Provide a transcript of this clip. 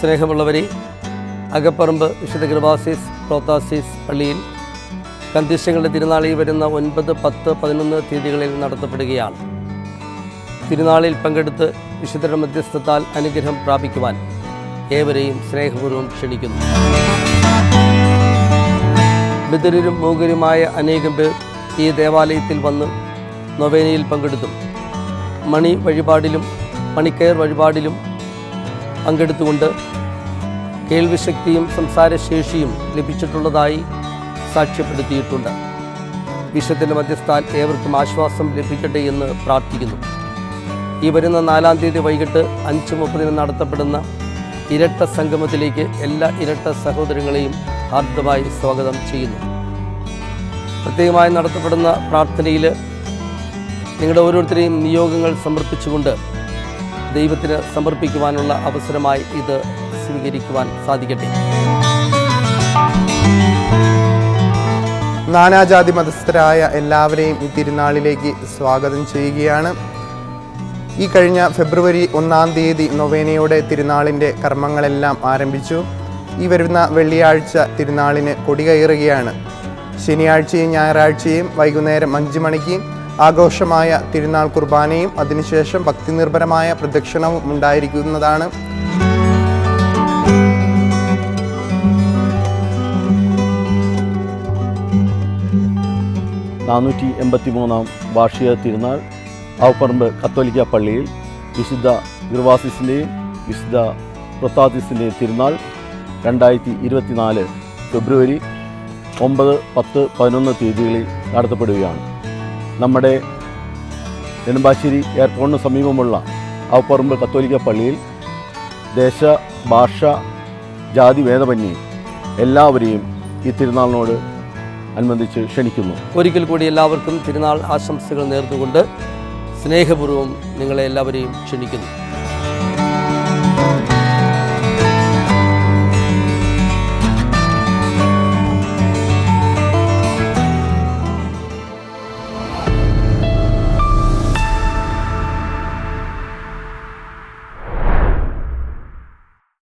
സ്നേഹമുള്ളവരെ അകപ്പറമ്പ് വിശുദ്ധ കൃപാസീസ് പ്രോത്താസീസ് പള്ളിയിൽ കന്തിശങ്ങളുടെ തിരുനാളിൽ വരുന്ന ഒൻപത് പത്ത് പതിനൊന്ന് തീയതികളിൽ നടത്തപ്പെടുകയാണ്. തിരുനാളിൽ പങ്കെടുത്ത് വിശുദ്ധരുടെ മധ്യസ്ഥത്താൽ അനുഗ്രഹം പ്രാപിക്കുവാൻ ഏവരെയും സ്നേഹപൂർവം ക്ഷണിക്കുന്നു. ബദിരരും മൂകരുമായ അനേകം പേർ ഈ ദേവാലയത്തിൽ വന്ന് നൊവേനയിൽ പങ്കെടുത്തു. മണി വഴിപാടിലും മണിക്കയർ വഴിപാടിലും പങ്കെടുത്തുകൊണ്ട് കേൾവിശക്തിയും സംസാരശേഷിയും ലഭിച്ചിട്ടുള്ളതായി സാക്ഷ്യപ്പെടുത്തിയിട്ടുണ്ട്. വിശുദ്ധന്റെ മധ്യസ്ഥാൻ ഏവർക്കും ആശ്വാസം ലഭിക്കട്ടെ എന്ന് പ്രാർത്ഥിക്കുന്നു. ഈ വരുന്ന നാലാം തീയതി വൈകിട്ട് അഞ്ച് മുപ്പതിന് നടത്തപ്പെടുന്ന ഇരട്ട സംഗമത്തിലേക്ക് എല്ലാ ഇരട്ട സഹോദരങ്ങളെയും ഹാർദമായി സ്വാഗതം ചെയ്യുന്നു. പ്രത്യേകമായി നടത്തപ്പെടുന്ന പ്രാർത്ഥനയിൽ നിങ്ങളുടെ ഓരോരുത്തരെയും നിയോഗങ്ങൾ സമർപ്പിച്ചുകൊണ്ട് ദൈവത്തിന് സമർപ്പിക്കുവാനുള്ള അവസരമായി ഇത് സ്വീകരിക്കുവാൻ സാധിക്കട്ടെ. നാനാജാതി മതസ്ഥരായ എല്ലാവരെയും ഈ തിരുനാളിലേക്ക് സ്വാഗതം ചെയ്യുകയാണ്. ഈ കഴിഞ്ഞ ഫെബ്രുവരി ഒന്നാം തീയതി നൊവേനയുടെ തിരുനാളിന്റെ കർമ്മങ്ങളെല്ലാം ആരംഭിച്ചു. ഈ വരുന്ന വെള്ളിയാഴ്ച തിരുനാളിന് കൊടികയറുകയാണ്. ശനിയാഴ്ചയും ഞായറാഴ്ചയും വൈകുന്നേരം അഞ്ച് മണിക്ക് ആഘോഷമായ തിരുനാൾ കുർബാനയും അതിനുശേഷം ഭക്തിനിർഭരമായ പ്രദക്ഷിണവും ഉണ്ടായിരിക്കുന്നതാണ്. നാനൂറ്റി എൺപത്തി മൂന്നാം വാർഷിക തിരുനാൾ ആവപ്പറമ്പ് കത്തോലിക്ക പള്ളിയിൽ വിശുദ്ധ ഗിർവാസിസിന്റെയും വിശുദ്ധ പ്രൊത്താസിസിന്റെയും തിരുനാൾ രണ്ടായിരത്തി ഇരുപത്തിനാല് ഫെബ്രുവരി ഒമ്പത് പത്ത് പതിനൊന്ന് തീയതികളിൽ നടത്തപ്പെടുകയാണ്. നമ്മുടെ നെടുമ്പാശ്ശേരി എയർപോർട്ടിന് സമീപമുള്ള അവപ്പറമ്പ് കത്തോലിക്ക പള്ളിയിൽ ദേശ ഭാഷ ജാതി ഭേദമന്യേ എല്ലാവരെയും ഈ തിരുനാളിനോട് അനുബന്ധിച്ച് ക്ഷണിക്കുന്നു. ഒരിക്കൽ കൂടി എല്ലാവർക്കും തിരുനാൾ ആശംസകൾ നേർന്നുകൊണ്ട് സ്നേഹപൂർവം നിങ്ങളെ എല്ലാവരെയും ക്ഷണിക്കുന്നു.